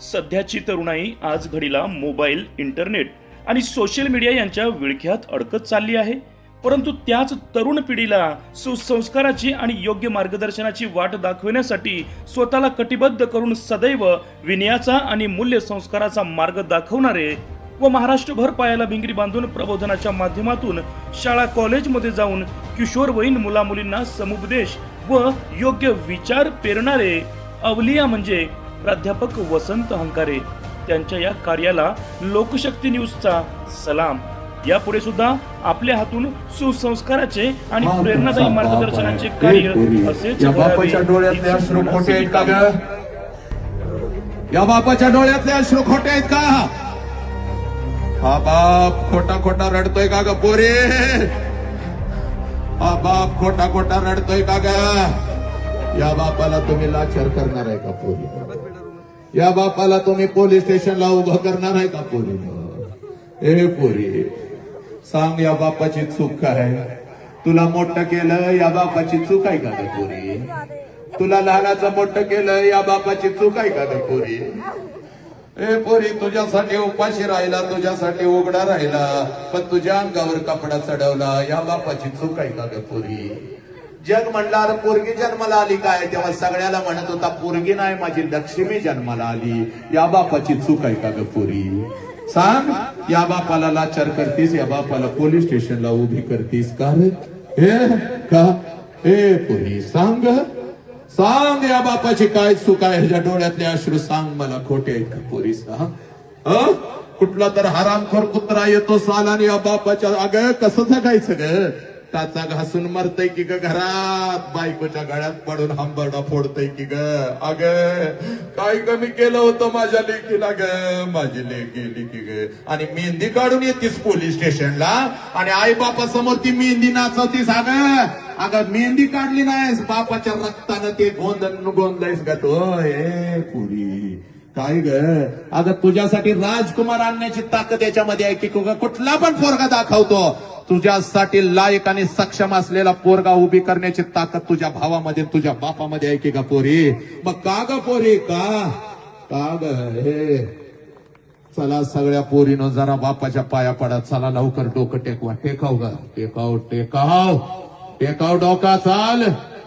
सध्याची तरुणाई आज घडीला मोबाईल इंटरनेट आणि सोशल मीडिया यांच्या विळख्यात अडकत चालली आहे. परंतु त्याच तरुण पिढीला सुसंस्काराची आणि योग्य मार्गदर्शनाची वाट दाखवण्यासाठी स्वतःला कटिबद्ध करून सदैव विनयाचा आणि मूल्य संस्काराचा मार्ग दाखवणारे व महाराष्ट्रभर पायाला भिंगरी बांधून प्रबोधनाच्या माध्यमातून शाळा कॉलेजमध्ये जाऊन किशोरवयीन मुलामुलींना समुपदेश व योग्य विचार पेरणारे अवलिया म्हणजे प्राध्यापक वसंत हंकारे त्यांच्या या कार्याला लोकशक्ती न्यूजचा सलाम. यापुढे सुद्धा आपल्या हातून सुसंस्काराचे आणि प्रेरणादायी मार्गदर्शनाचे. कार्य असेच या करावे, बापाच्या डोळ्यातले हीच अश्रू खोटे आहेत का कामना. ग? या बापाच्या डोळ्यातले अश्रू खोटे आहेत का? हा बाप खोटा खोटा रडतोय का ग पोरे? हा बाप खोटा खोटा रडतोय का ग? या बापाला तुम्ही लाचार करणार आहे का पोरी? या बापाला तुम्ही पोलीस स्टेशनला उभं करणार आहे का पोरी? ए पोरी सांग या बापाची चूक काय? तुला मोठं केलं या बापाची चूक आहे का पोरी? तुला लहानाचं मोठं केलं या बापाची चूक आहे का पोरी? ए पोरी तुझ्यासाठी उपाशी राहिला तुझ्यासाठी उघडा राहिला पण तुझ्या अंगावर कपडा चढवला या बापाची चूक आहे का पोरी? जग म्हणलं पोरगी जन्माला आली काय? तेव्हा सगळ्याला म्हणत होता पोरगी नाही माझी लक्ष्मी जन्माला आली. या बापाची चूक आहे का ग पोरी? सांग या बापाला लाचार करतीस या बापाला पोलीस स्टेशनला उभी करतीस का रे? हे का? हे पोरी सांग सांग या बापाची काय चूक आहे? ह्याच्या डोळ्यातले अश्रू सांग मला खोटे आहेत का पोरी सांग. कुठला तर हरामखोर कुत्रा येतो सालाने या बापाच्या अगं कसं जगायचं ग? टाचा घासून मरतय की ग घरात? बायकोच्या गळ्यात पडून हंबरडा फोडतय की ग? अग काय कमी केलं होतं माझ्या लेकीला ग? माझी लेक गेली की ग? आणि मेहंदी काढून येतीस पोलीस स्टेशनला? आणि आई बापा समोर ती मेहंदी नाचवतीस अग? अगं मेहंदी काढली नाहीस. बापाच्या रक्तानं ते गोंधन गोंधलायस ग तो. ए पुरी काय ग? अगं तुझ्यासाठी राजकुमार आणण्याची ताकद याच्यामध्ये आहे की कुठला पण पोरगा दाखवतो. तुझ्यासाठी लायक आणि सक्षम असलेला पोरगा उभी करण्याची ताकद तुझ्या भावामध्ये तुझ्या बापामध्ये आहे की ग पोरी? मग का ग पोरी? का? का ग हे? चला सगळ्या पोरीनं जरा बापाच्या पाया पडा. चला लवकर डोकं टेकवा. टेकाव ग. टेकाव टेकाव. टेकाव डोका चाल.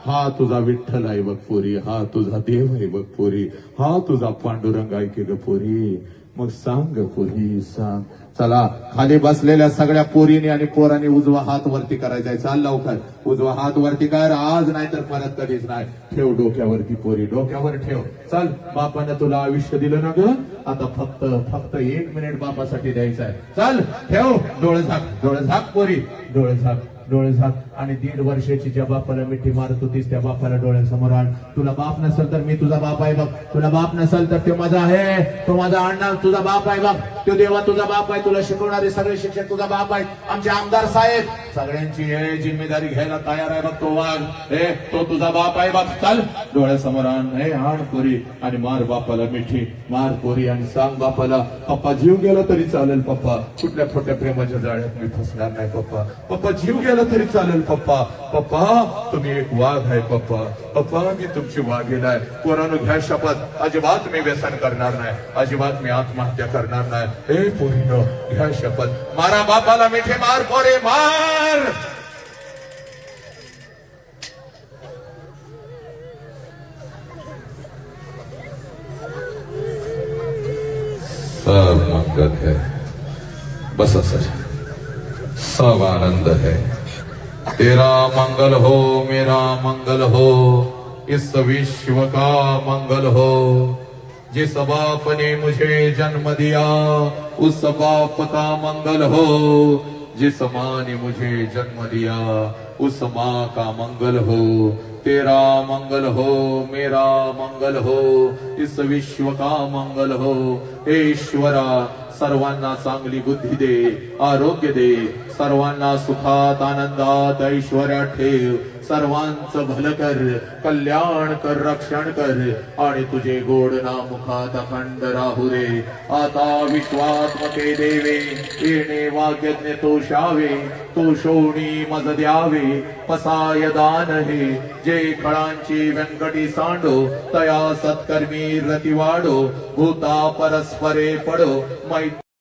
हा तुझा विठ्ठल आहे बघ पोरी. हा तुझा देव आहे बघ पोरी. हा तुझा पांडुरंग आहे की ग पोरी? मग सांग ग पोरी सांग. चला खाली बसलेल्या सगळ्या पोरीने आणि पोरांनी उजवा हात वरती करायचा चाल लवकर. उजवा हात वरती कर आज नाही तर परत कधीच नाही. ठेव डोक्यावरती पोरी डोक्यावर ठेव. चल बापानं तुला आयुष्य दिलं ना ग? आता फक्त फक्त एक मिनिट बापासाठी द्यायचं आहे. चल ठेव. डोळे झाक डोळे झाक पोरी. डोळे झाक डोळे झाक. आणि दीड वर्षाची ज्या बापाला मिठी मारत होतीस त्या बापाला डोळ्यासमोर आण. तुला बाप नसेल तर मी तुझा बाप आहे बघ. तुला बाप नसेल तर ते माझा आहे. तो माझा अण्णा तुझा बाप आहे बघ. तो देवा तुझा बाप आहे. तुला शिकवणारे सगळे शिक्षक तुझा बाप आहे आमचे आमदार साहेब सगळ्यांची हे जिम्मेदारी घ्यायला तयार आहे बघ तो वाघ. हे तो तुझा बाप आहे बघ. चल डोळ्यासमोर आण. हे आण पोरी आणि मार बापाला मिठी. मार पोरी आणि सांग बापाला पप्पा जीव गेला तरी चालेल पप्पा. कुठल्या खोट्या प्रेमाच्या जाळ्यात मी फसणार नाही पप्पा. पप्पा जीव गेला तरी चालेल पप्पा पप्पा तुम्ही एक वाघ आहे पप्पा. पप्पा मी तुमची वाघेला आहे कोणानं घ्या शपथ. अजिबात मी व्यसन करणार नाही. अजिबात मी आत्महत्या करणार नाही. हे पोरीनं घ्या शपथ. मारा बापाला मिठे मार पोरे मार! सब मंगल है। बस सर सब आनंद है। तेरा मंगल हो मेरा मंगल हो इस विश्व का मंगल हो। जिस बाप ने मुझे जन्म दिया उस बाप का मंगल हो। जिस माँ ने मुझे जन्म दिया उस माँ का मंगल हो। तेरा मंगल हो मेरा मंगल हो इस विश्व का मंगल हो। हे ईश्वरा सर्वांना चांगली बुद्धी दे आरोग्य दे. सर्वांना सुखात आनंदात ऐश्वर्यात ठेव. सर्वांचं भलं कर कल्याण कर रक्षण कर. आणि तुझे गोड ना मुखात अखंड राहू रे आता विश्वात्मके देवे येणे वाग्यज्ञ तोषावे तोषोणी तो शोणी मज द्यावे पसाय दान हे. जे खळांची व्यंकटी सांडो तया सत्कर्मी रती वाढो भूता परस्परे पडो मैत्री